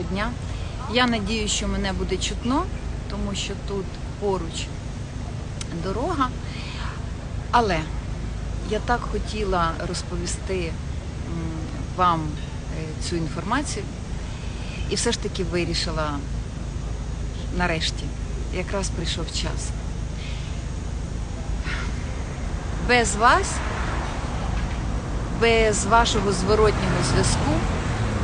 Дня. Я надію, що мене буде чутно, тому що тут поруч дорога. Але я так хотіла розповісти вам е, цю інформацію і все ж таки вирішила нарешті, якраз прийшов час. Без вас, без вашого зворотнього зв'язку,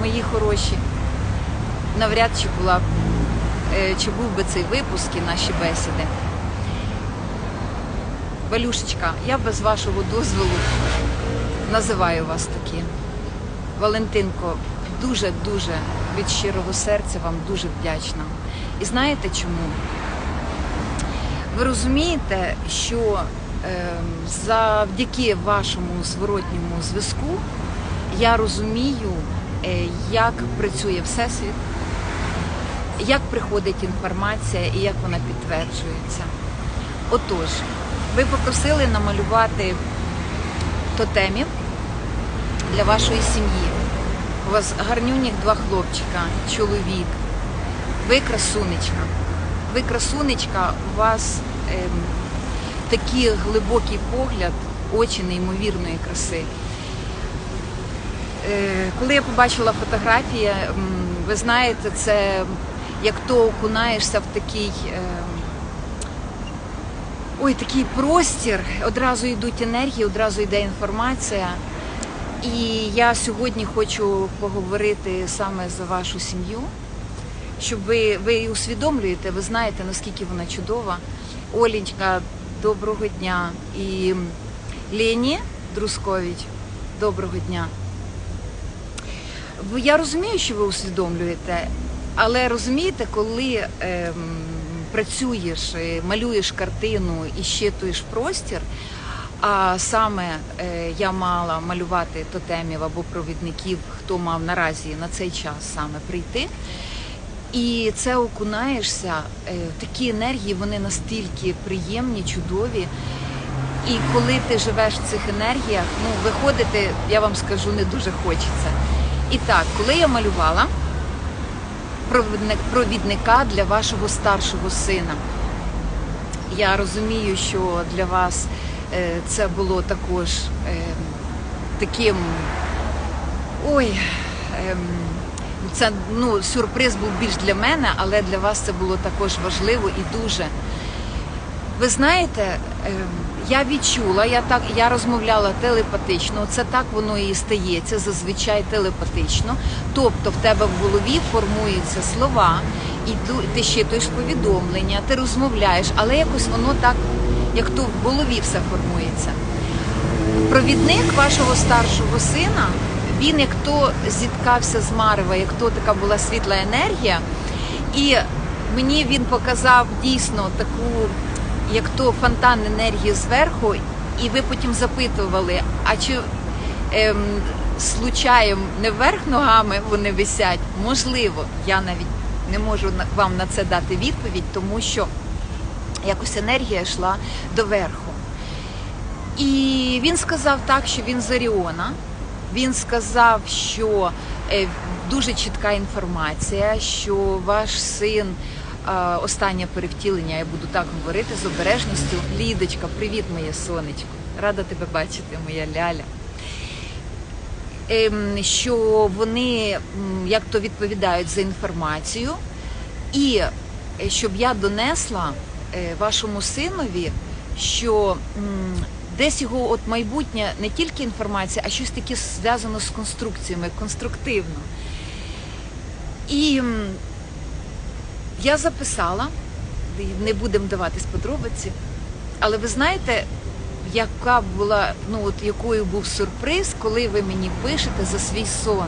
мої хороші, навряд чи була б, е, чи був би цей випуск і наші бесіди. Валюшечка, я без вашого дозволу називаю вас таки. Валентинко, дуже-дуже від щирого серця вам дуже вдячна. І знаєте чому? Ви розумієте, що е, завдяки вашому зворотньому зв'язку я розумію, е, як працює Всесвіт, як приходить інформація і як вона підтверджується. Отож, ви попросили намалювати тотемів для вашої сім'ї. У вас гарнюніх два хлопчика, чоловік. Ви красунечка. Ви красунечка, у вас ем, такий глибокий погляд, очі неймовірної краси. Е, коли я побачила фотографії, ви знаєте, це як то окунаєшся в такий. ем, Ой, такий простір, одразу йдуть енергії, одразу йде інформація. І я сьогодні хочу поговорити саме за вашу сім'ю, щоб ви, ви її усвідомлюєте, ви знаєте, наскільки вона чудова. Олінька, доброго дня. І Лені Друскович, доброго дня. Я розумію, що ви усвідомлюєте, але розумієте, коли ем, працюєш, е, малюєш картину і щитуєш простір, а саме е, я мала малювати тотемів або провідників, хто мав наразі на цей час саме прийти. І це окунаєшся, е, такі енергії, вони настільки приємні, чудові. І коли ти живеш в цих енергіях, ну виходити, я вам скажу, не дуже хочеться. І так, коли я малювала провідника для вашого старшого сина, я розумію, що для вас е, це було також е, таким. Ой. ем, це ну, сюрприз був більш для мене, але для вас це було також важливо і дуже. Ви знаєте, ем, я відчула, я так я розмовляла телепатично. Це так воно і стається зазвичай телепатично. Тобто в тебе в голові формуються слова, і ти щитуєш повідомлення, ти розмовляєш, але якось воно так, як то в голові все формується. Провідник вашого старшого сина, він як то зіткався з Марева, як то така була світла енергія. І мені він показав дійсно таку, як то фонтан енергії зверху, і ви потім запитували, а чи ем, случаєм не вверх ногами вони висять? Можливо, я навіть не можу вам на це дати відповідь, тому що якось енергія йшла доверху. І він сказав так, що він з Оріона. Він сказав, що е, дуже чітка інформація, що ваш син останнє перевтілення, я буду так говорити, з обережністю. Лідочка, привіт, моє сонечко. Рада тебе бачити, моя ляля. Ем, що вони як то відповідають за інформацію, і е, щоб я донесла е, вашому синові, що десь його от майбутнє не тільки інформація, а щось таке зв'язано з конструкціями, конструктивно. І я записала, не будемо даватись подробиці, але ви знаєте, яка була, ну от якою був сюрприз, коли ви мені пишете за свій сон.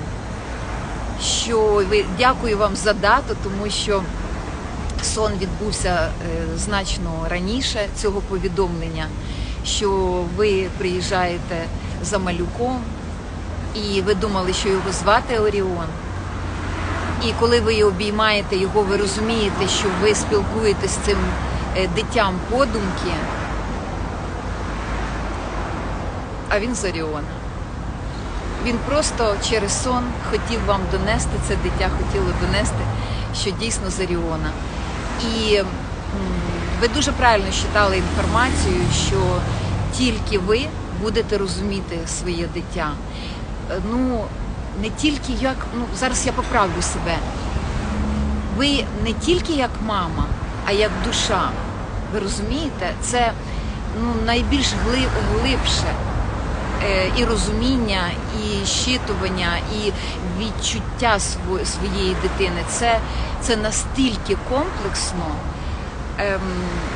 Що ви дякую вам за дату, тому що сон відбувся е, значно раніше цього повідомлення, що ви приїжджаєте за малюком, і ви думали, що його звати Оріон. І коли ви обіймаєте його, ви розумієте, що ви спілкуєтесь з цим е, дитям подумки, а він з Оріона. Він просто через сон хотів вам донести, це дитя хотіло донести, що дійсно Заріона. І ви дуже правильно читали інформацію, що тільки ви будете розуміти своє дитя. Е, Ну, не тільки як, ну зараз я поправлю себе. Ви не тільки як мама, а як душа. Ви розумієте? Це ну, найбільш гли- глибше е, і розуміння, і щитування, і відчуття сво- своєї дитини. Це, це настільки комплексно. Ем,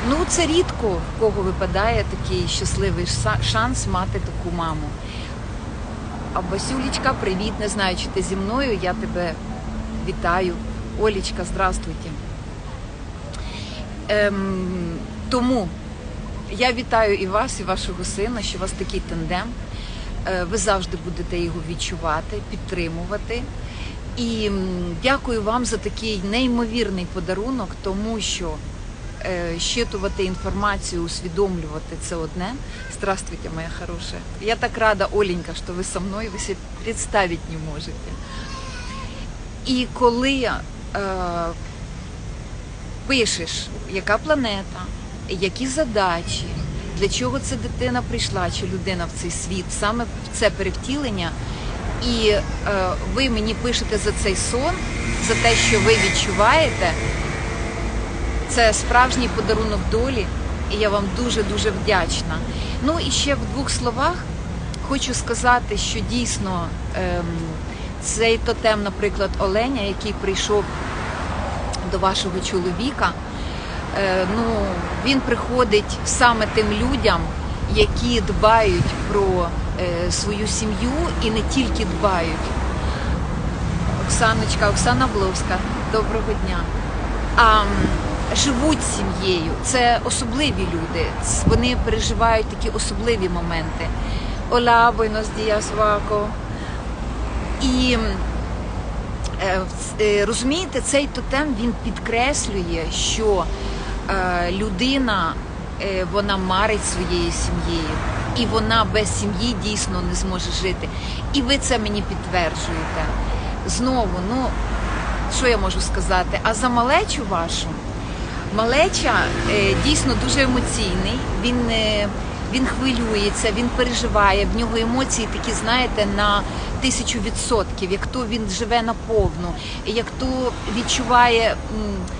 ну, це рідко в кого випадає такий щасливий шанс мати таку маму. А Басюлічка, привіт, не знаю, чи ти зі мною. Я тебе вітаю. Олічка, здравствуйте. Ем, тому я вітаю і вас, і вашого сина, що у вас такий тандем. Е, Ви завжди будете його відчувати, підтримувати. І дякую вам за такий неймовірний подарунок, тому що щитувати інформацію, усвідомлювати це одне. Здравствуйте, моя хорошая. Я так рада, Оленька, що ви со мною, ви себе представити не можете. І коли е, пишеш, яка планета, які задачі, для чого ця дитина прийшла, чи людина в цей світ, саме в це перевтілення. І е, ви мені пишете за цей сон, за те, що ви відчуваєте, це справжній подарунок долі, і я вам дуже дуже вдячна. Ну і ще в двох словах хочу сказати, що дійсно ем, цей тотем, наприклад, Оленя, який прийшов до вашого чоловіка, е, ну він приходить саме тим людям, які дбають про е, свою сім'ю і не тільки дбають. Оксаночка, Оксана Бловська, доброго дня. А живуть сім'єю. Це особливі люди. Вони переживають такі особливі моменти. Ола, buenos días, Вако. І е, е, розумієте, цей тотем він підкреслює, що е, людина вона марить своєю сім'єю, і вона без сім'ї дійсно не зможе жити. І ви це мені підтверджуєте. Знову, ну що я можу сказати? А за малечу вашу малеча е, дійсно дуже емоційний. Він е, він хвилюється, він переживає. В нього емоції такі, знаєте, на тисячу відсотків. Як то він живе наповну, як то відчуває,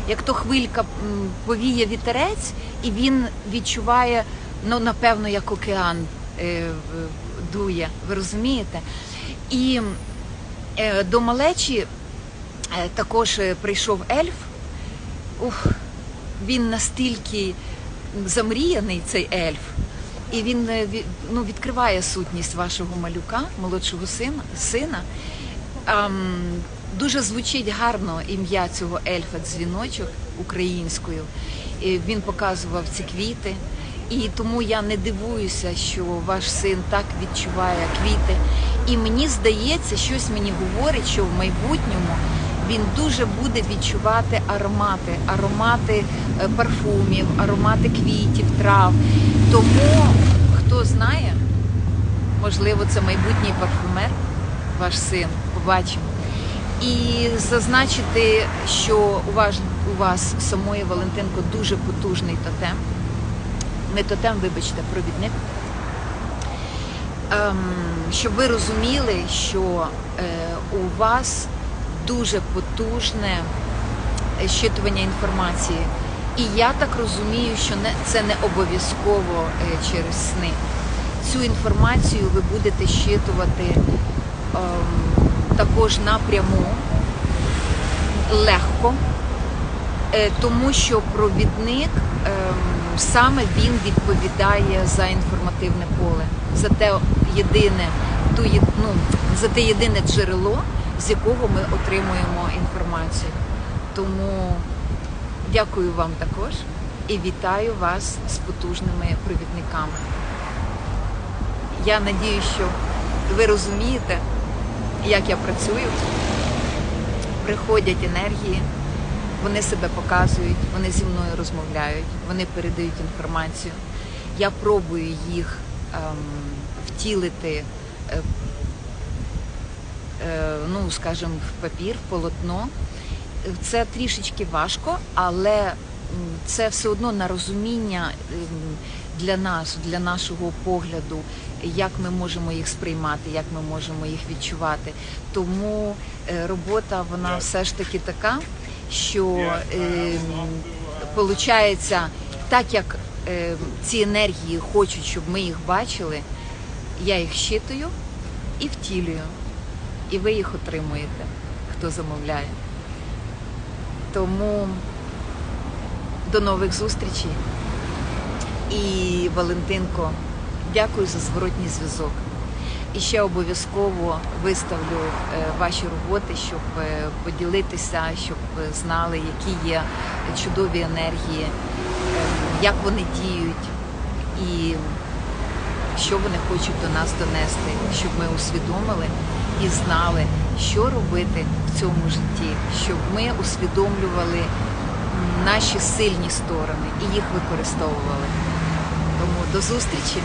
як то хвилька повіє вітерець, і він відчуває, ну напевно, як океан е, дує. Ви розумієте? І до малечі також прийшов ельф. Ух, він настільки замріяний, цей ельф, і він е, ну, відкриває сутність вашого малюка, молодшого сина. сина. Дуже звучить гарно ім'я цього ельфа дзвіночок українською. Він показував ці квіти. І тому я не дивуюся, що ваш син так відчуває квіти. І мені здається, щось мені говорить, що в майбутньому він дуже буде відчувати аромати, аромати е, парфумів, аромати квітів, трав. Тому хто знає, можливо, це майбутній парфумер, ваш син, побачимо. І зазначити, що у вас, у вас самої Валентинко дуже потужний тотем. Не тотем, вибачте, провідник. Ем, щоб ви розуміли, що е, у вас дуже потужне щитування інформації. І я так розумію, що це не обов'язково е, через сни. Цю інформацію ви будете щитувати ем, також напряму легко, е, тому що провідник ем, саме він відповідає за інформативне поле, за те єдине, ту, ну, за те єдине джерело, з якого ми отримуємо інформацію. Тому дякую вам також і вітаю вас з потужними провідниками. Я надію, що ви розумієте, як я працюю. Приходять енергії, вони себе показують, вони зі мною розмовляють, вони передають інформацію. Я пробую їх ем, втілити е, ну, скажімо, в папір, в полотно. Це трішечки важко, але це все одно на розуміння ем, для нас, для нашого погляду, як ми можемо їх сприймати, як ми можемо їх відчувати. Тому е, робота вона все ж таки така, що виходить, так як е, ці енергії хочуть, щоб ми їх бачили, я їх щитую і втілюю. І ви їх отримуєте, хто замовляє. Тому до нових зустрічей. І Валентинко, дякую за зворотній зв'язок. І ще обов'язково виставлю е, ваші роботи, щоб е, поділитися, щоб знали, які є чудові енергії, е, як вони діють і що вони хочуть до нас донести, щоб ми усвідомили і знали, що робити в цьому житті, щоб ми усвідомлювали наші сильні сторони і їх використовували. Тому до зустрічі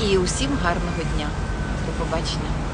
і усім гарного дня. До побачення.